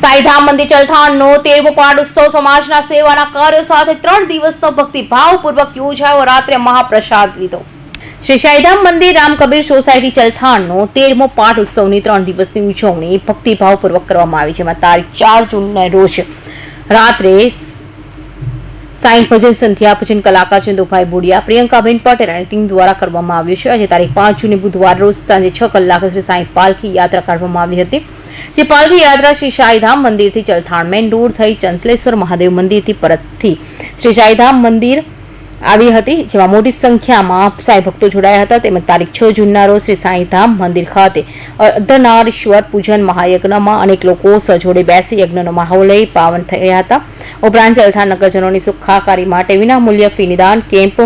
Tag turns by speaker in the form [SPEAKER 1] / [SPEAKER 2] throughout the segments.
[SPEAKER 1] સાઈધામ મંદિર ચલથાણનો તેરમો પાઠ ઉત્સવ સમાજના સેવાના કાર્યો સાથે ત્રણ દિવસનો ભક્તિભાવપૂર્વક યોજાયો. રાત્રે મહાપ્રસાદ લીધો. શ્રી સાઈધામ મંદિર રામ કબીર સોસાયટી ચલથાણનો તેરમો પાઠ ઉત્સવની ત્રણ દિવસની ઉજવણી ભક્તિભાવપૂર્વક કરવામાં આવી, જેમાં તારીખ ચાર જૂનના રોજ રાત્રે સાંઈ ભજન સંધ્યા ભજન કલાકાર ચંદુભાઈ બુડિયા પ્રિયંકાબેન પટેલ અને ટીમ દ્વારા કરવામાં આવ્યું છે. આજે તારીખ પાંચ જૂને બુધવાર રોજ સાંજે છ કલાકે શ્રી સાંઈ પાલખી યાત્રા કાઢવામાં આવી હતી. જે પાલઘી યાત્રા શ્રી શાહીધામ મંદિરથી ચલથાણ મેન રોડ થઈ ચંચલેશ્વર મહાદેવ મંદિરથી પરતથી શ્રી શાહીધામ મંદિર આવી હતી, જેમાં મોટી સંખ્યામાં સાંઈ ભક્તો જોડાયા હતા. તેમજ તારીખ છ જૂનના રોજ શ્રી સાંઈધામ મંદિર ખાતે અર્ધનારીશ્વર પૂજન મહાયજ્ઞમાં અનેક લોકો સજોડે બેસી યજ્ઞનો માહોલ લઈ પાવન થયા હતા. ઉપરાંત જલથાણ નગરજનોની સુખાકારી માટે વિનામૂલ્ય ફી નિદાન કેમ્પ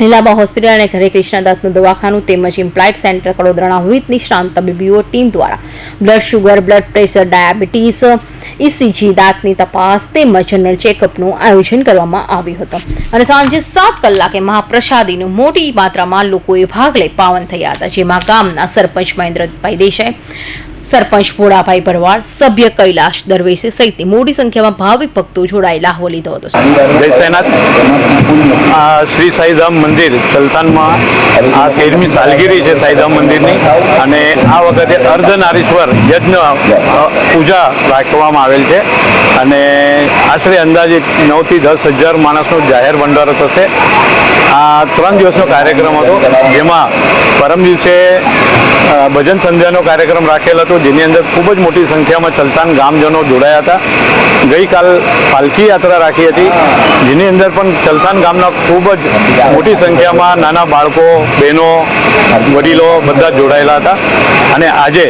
[SPEAKER 1] લીલાબા હોસ્પિટલ અને ઘરે કૃષ્ણદત્તનું દવાખાનું તેમજ ઇમ્પ્લાઇડ સેન્ટર કડોદરાના વિવિધ નિષ્ણાંત તબીબીઓ ટીમ દ્વારા blood sugar, blood pressure, diabetes ECG દાંતની તપાસ તેમજ જનરલ ચેકઅપનું આયોજન કરવામાં આવ્યું હતું. અને સાંજે સાત કલાકે મહાપ્રસાદીનું મોટી માત્રામાં લોકોએ ભાગ લઈ પાવન થયા હતા, જેમાં ગામના સરપંચ મહેન્દ્રભાઈ દેસાઈ સરપંચ ભોળાભાઈ ભરવાડ, સભ્ય કૈલાશ દરવેશે સહિત મોટી સંખ્યામાં ભાવિક ભક્તો જોડાયેલા હોવા લીધો હતો.
[SPEAKER 2] શ્રી સાઈધામ મંદિર સલતાનમાં આ તેરમી સાલગીરી છે સાઈધામ મંદિરની અને આ વખતે અર્ધનારીશ્વર યજ્ઞ પૂજા રાખવામાં આવેલ છે અને આશરે અંદાજે નવથી દસ હજાર માણસનો જાહેર ભંડારો થશે. આ ત્રણ દિવસનો કાર્યક્રમ હતો. જેમાં પરમ દિવસે ભજન સંધ્યાનો કાર્યક્રમ રાખેલ હતો, જેની અંદર ખૂબ જ મોટી સંખ્યામાં ચલતાન ગામજનો જોડાયા હતા. ગઈકાલ પાલખી યાત્રા રાખી હતી, જેની અંદર પણ ચલતાન ગામના ખૂબ જ મોટી સંખ્યામાં નાના બાળકો, બહેનો, વડીલો બધા જોડાયેલા હતા. અને આજે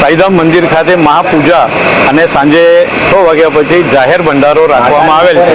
[SPEAKER 2] સાઈધામ મંદિર ખાતે મહાપૂજા અને સાંજે છ વાગ્યા પછી જાહેર ભંડારો રાખવામાં આવેલ છે.